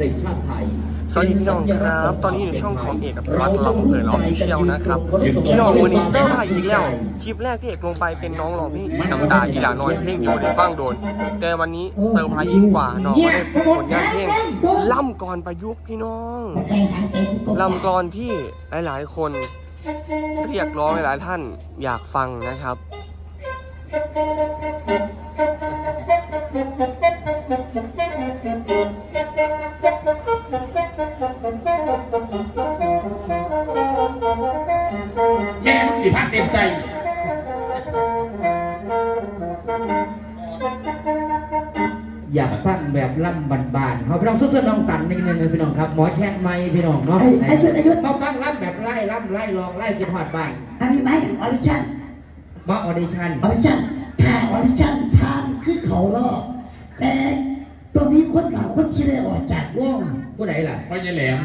ในชาติไทยสวัสดีพี่น้องครับ ตอนนี้อยู่ช่องของเอกกับรัฐลำเพลินออฟฟิเชียลนะครับพี่น้องวันนี้เซอร์ไพรส์อีกแล้ว คลิปแรกที่เอกลงไปเป็นน้องร้องเพลงน้ำตาอีหลาน้อยเพลงอยู่ในฟังโดน แต่วันนี้เซอร์ไพรส์ยิ่งกว่าน้องก็ได้ผลงานเพลงล่ำกรประยุกต์พี่น้องล่ำกรที่หลายๆ คนเรียกร้องหลายๆท่านอยากฟังนะครับ แม่มึงกี่พักเต็มใจอยากฟังแบบล่ำบานๆเขาพี่น้องสุดๆน้องตันนี่นี่พี่น้องครับ หมอแช่งไม่พี่น้องเนาะไอ้ไอ้ยุทธไอ้ยุทธมาฟังล่ำแบบไล่ล่ำไล่ลองไล่กินหอดบ้านอันนี้ไหนออดิชั่นมาออดิชั่นออดิชั่นถ้าออดิชั่นผ่านคือเขารอบแต่ ตอนนี้คนบางคนที่ได้ออกจากวงผู้ใดล่ะพ่อใหญ่แหลม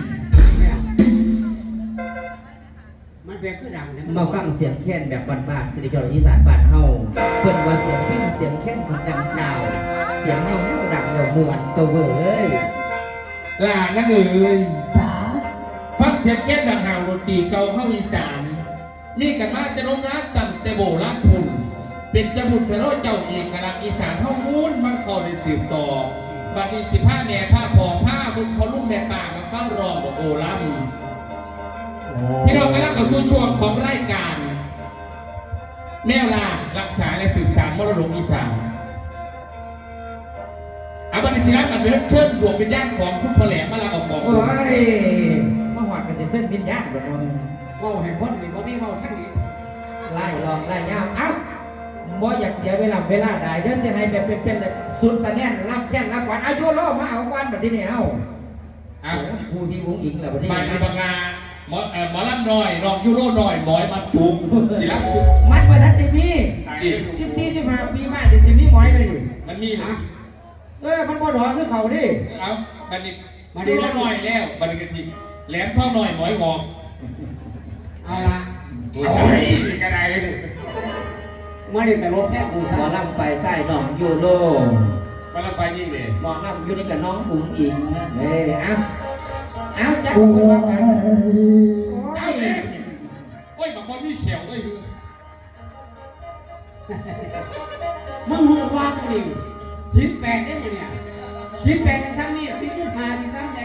มันเป็นคือดังนะมาฟังเสียงแค้นแบบบ้านๆสิริพรอีสานบ้านเฮาเพิ่นว่าเสียงพิ้นเสียงแค้นของดังเจ้า เสียงแนวแนวดังแนวมวนตัวเว้ยลานักเอ่ยตาฟังเสียงแค่ดังหาวดนตรีเก่าเข้าอีสานมีกันมาจะลงรักจำแต่โบราณพุ่นเป็นจมุดพระโรเจ้าเอกลักษณ์อีสานเฮามูนมันคอได้สืบต่อ บัดนี้สิผ้าแม่ผ้าพองผ้าบุญพอลุ่มแม่ป่ามาฟังรองบอกโอลัมพี่น้องกำลังเข้าสู่ช่วงของรายการ แนวลารักษาและสืบสานมรดกอีสานอาบัติศิลป์อันเป็นเชิญดวงวิญญาณของคุณพอแหลมมาลาออกบอกโอ้ยมาหอดกันสิเส้นวิญญาณแบบนั้นเว่าให้คนนี่บ่มีเว่าทั้งนี้ไล่ลองไล่ยาวเอ้า บ่อยากเสียเวลาเวลาใดเด้อเสียให้แบบเป็นๆเลยสุดสะแน่นรับแค้นรับหวานอายุโลมาเอาควันแบบนี้เนี่ยเอ้าอ้าวผู้พี่อุ้งอิงแหละแบบนี้บางทีบางงาหมอเอ่อหมอลำหน่อยน้องยูโรหน่อยหมอยมาจุกศิลป์จุกมันมาทันทีพี่อีกสิบสี่สิบห้าปีมาดิสิมีหมอยเลยดิมันมีนะเออมันบ่ดอคือเขาดิเอาบันนี้ยูโรหน่อยแล้วบันนี้กะทิแหลมเท่าหน่อยหมอยงอกเอาละ มาเรียนไปรบแค่กูหมท่าอลำไฟไส้น้องยูโรมาละไปนี่เลยหมอลำอยู่นี่กับน้องอุ้งอิงเอ้ยเอ้าเอ้าจ้าโอ้คนยว่ากันโอ้เอายเลยโอ้ยบอกว่ามีเขียวเลยคือมึงรู้ว่ากูนี่สิบแปดได้ยังเนี่ยสิบแปดกันซ้ำนี่สิบยี่ห้าที่ซ้ำไหน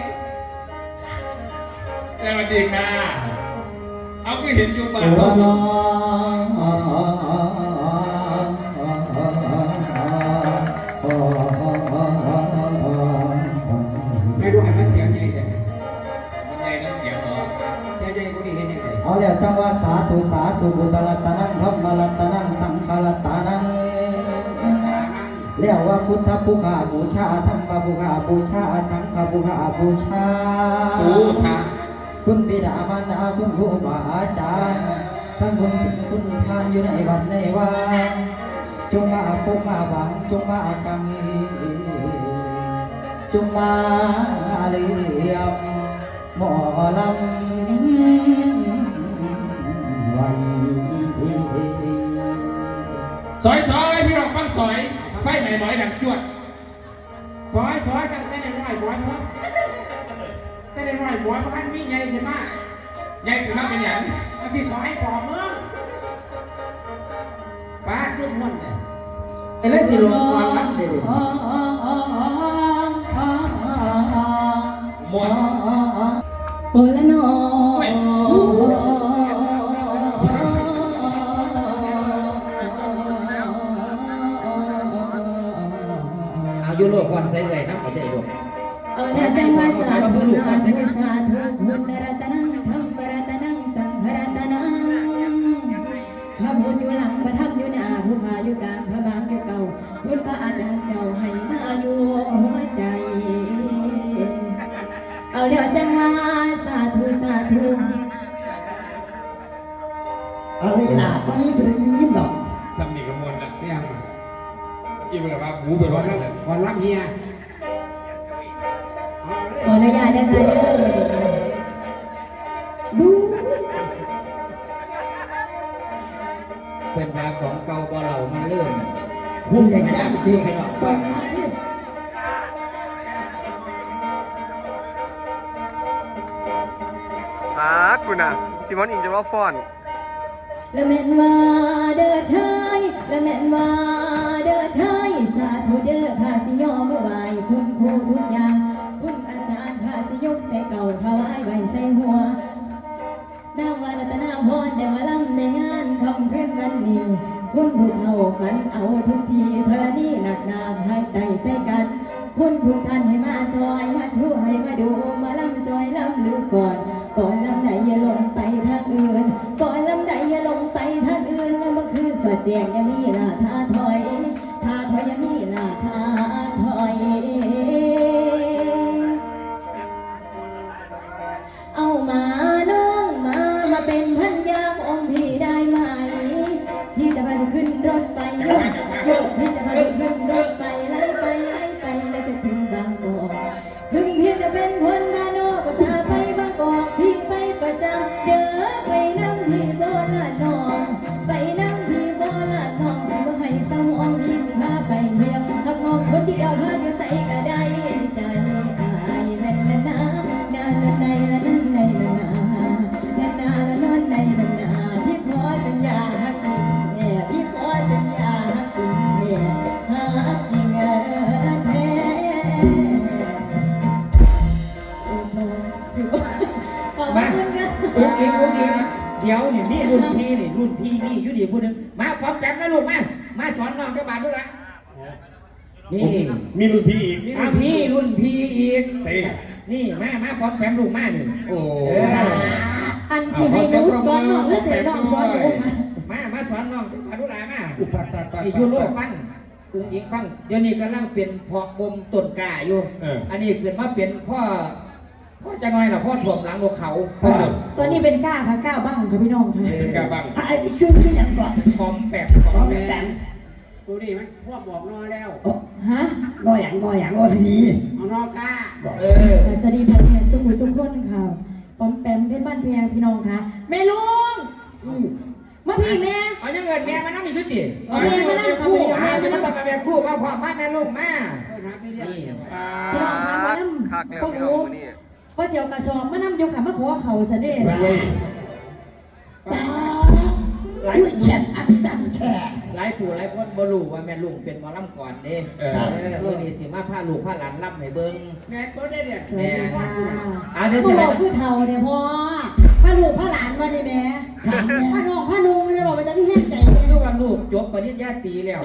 สวัสดีค่ะ เอาก็เห็นอยู่บ้านโสาธุบุตรรัตนังธรรมรัตนังสังฆรัตนังตานั่งแล้วว่าพุทธภูขาบูชาธรรมภูขาบูชาสังฆภูขาบูชาสู้ค่ะคุณบิดามารดาคุณครูบาอาจารย์ท่านคุณสิ่งคุณทานอยู่ในวัดในวาจงมาปกมาหวังจงมากังจงมาเลียมหมอลำ ไว้ซอยซอยพี่น้องฟังซอย ไฟไหนหมอยดังจวดซอยซอยกันแต่ในน้อยบ่อยเพราะแต่ในน้อยบ่อยเพราะมันมีใหญ่ใช่ไหมใหญ่ขึ้นมาเป็นอย่างมาสิซอยปอบมึงป้าขึ้นม้วนเลยไอ้เล่นสิลงก่อนรับเดี๋ยวมวนโอละนอ เอายูโรก่อนใส่เลยน้ำหัวใจดวงเอาละจังว่าสาธุสาธุสาธุบุญรัตนังธรรมรัตนังสังฆรัตนังพระบุญอยู่หลังพระธรรมอยู่หน้าผู้พาอยู่กลางพระบางอยู่เก่าพุทธพระอาจารย์เจ้าให้มาอยู่หัวใจ เอาเดี๋ยวจัง อนรับเลยก่อนรับเฮียขออนุญาตได้ไหมดูเป็นมาของเก่าบ่เรามาเริ่มคุณอย่างนี้จริงไหรอกฟัว่างมาดิมาดกูน่ะที่มันอิงจะว่าฟอน และแม่นว่าเด้อชายและแม่นว่า เด้อชายสาธุเด้อข้าสิยอมเมื่อไหวคุณครูทุกอย่างคุณอาจารย์ข้าสิยกใส่เก่าถวายไว้ใส่หัวนางวารัตนาพรได้มาลำในงานคำขึ้นวันนี้คุณผูกเอาขันเอาทุกทีเธอนี่หนักหนาให้ใจใส่กันคุณทุกท่านให้มาซอยมาช่วยมาดูมาลำซอยลำลือก่อนก่อนลำใดอย่าลงไปทางอื่นก่อนลำใดอย่าลงไปทางอื่นแล้วเมื่อคืนสอดแจงอย่ามีลาท่า เป็นคน คุณค่ะโอเคโอเคเดี๋ยวนี่มีรุ่นพี่นี่รุ่นพี่นี่อยู่ดีผู้หนึงมาพร้อมแป๊บนะลูกมามาสอนน้องเจ้าบาทด้วยละนี่มีรุ่นพี่อีกอะพี่รุ่นพี่อีกเซ่นี่มามาพร้อมแป๊บลูกมานี่โอ้เอออันสิให้รู้สอนน้องหรือเสียน้องสอนหนูมามาสอนน้องเจ้าบาทด้วยละมาอุปัตตะตะนี่ยูโรฟังอุ้งอิงฟังเดี๋ยวนี้กำลังเป็นเพาะบ่มต้นกล้าอยู่เอออันนี้เกิดมาเป็นพ่อ พ่อจะน้อยล่ะพ่อถ่วมหลังนกเขาตัวนี้เป็นก้าค่ะก้าบ้างค่ะพี่น้องค่ะเป็นกาบังไอ้ที่ขึ้นขึ้นอย่างก่อนพร้อมแบบขอแม่กูนี่มันพวกบอกนอแล้ว ฮะงออย่างงออย่างงอทีนี้เอานอกล้าเออสวัสดีพ่อแม่สุขุสุขคนค่ะปอมแปมเพชรบ้านเพียงพี่น้องค่ะแม่ลุงมาพี่แม่เอายังเงินแม่มานั่งอีกทีดิเอาแม่มานั่งคู่อ่าแม่ไม่มาต้อนั่งงมาแม่คู่มาพ่อมาแม่ลูกมาเออนะไม่เรียกนี่เดี๋ยวไว้พี่น้องค่ะมานั่งคักแล้วพ่อพี่น้ โอ้องมื้อนี้พ่อเจียวกระสอบมานั่งยกขามาขอเขาซะเด้เว้ยหลายแขนอัดดันแค่หลายปู่หลายคนบ่รู้ว่าแม่ลุงเป็นหมอลำก่อนเด้เออ เออมื่อนี้สิมาพาลูกพาหลานลำให้เบิ่งแม่ก็ได้เรียกสวัสดีค่ะอ่าเดี๋ยวพ่สิอให้บอกคือเท่าเนี่ยพ่อพาลูกพาหลานมาดิแม่พาน้องพานุงจะบอกว่าจะไม่แห้งใจเนี่ยคือว่าลูกจบปริญญาตรีแล้ว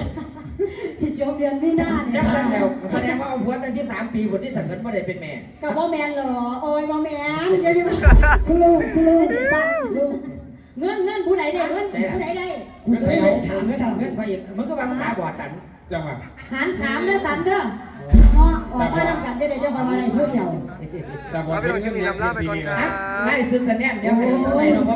สิจบเดือนไม่น่าเนี่ยัยงสั่นแล้วแสดงว่าเอาผัวตั้ง13ปีบ่ที่สั่นกันบ่ได้เป็นแม่กับบ่แมนเหรอ โอ้ยบ่แมนเดี๋ยวจะมาคุณลูกคุณลูกสั้นลูกเงินเงินผู้ใดได้เงินผู้ใดได้เงินเงินเงินเงินไปอีกมันก็ว่ามันตาบอดตันจังหวะหารสามเด้อตันเด้อเนาะออกมาทำกันจะได้เจ้าความอะไรผู้เดียวจังหวะเป็นเงินเดือนปีนี้อะนะไล่ซื้อสแนนเดี๋ยวให้ไล่น้อง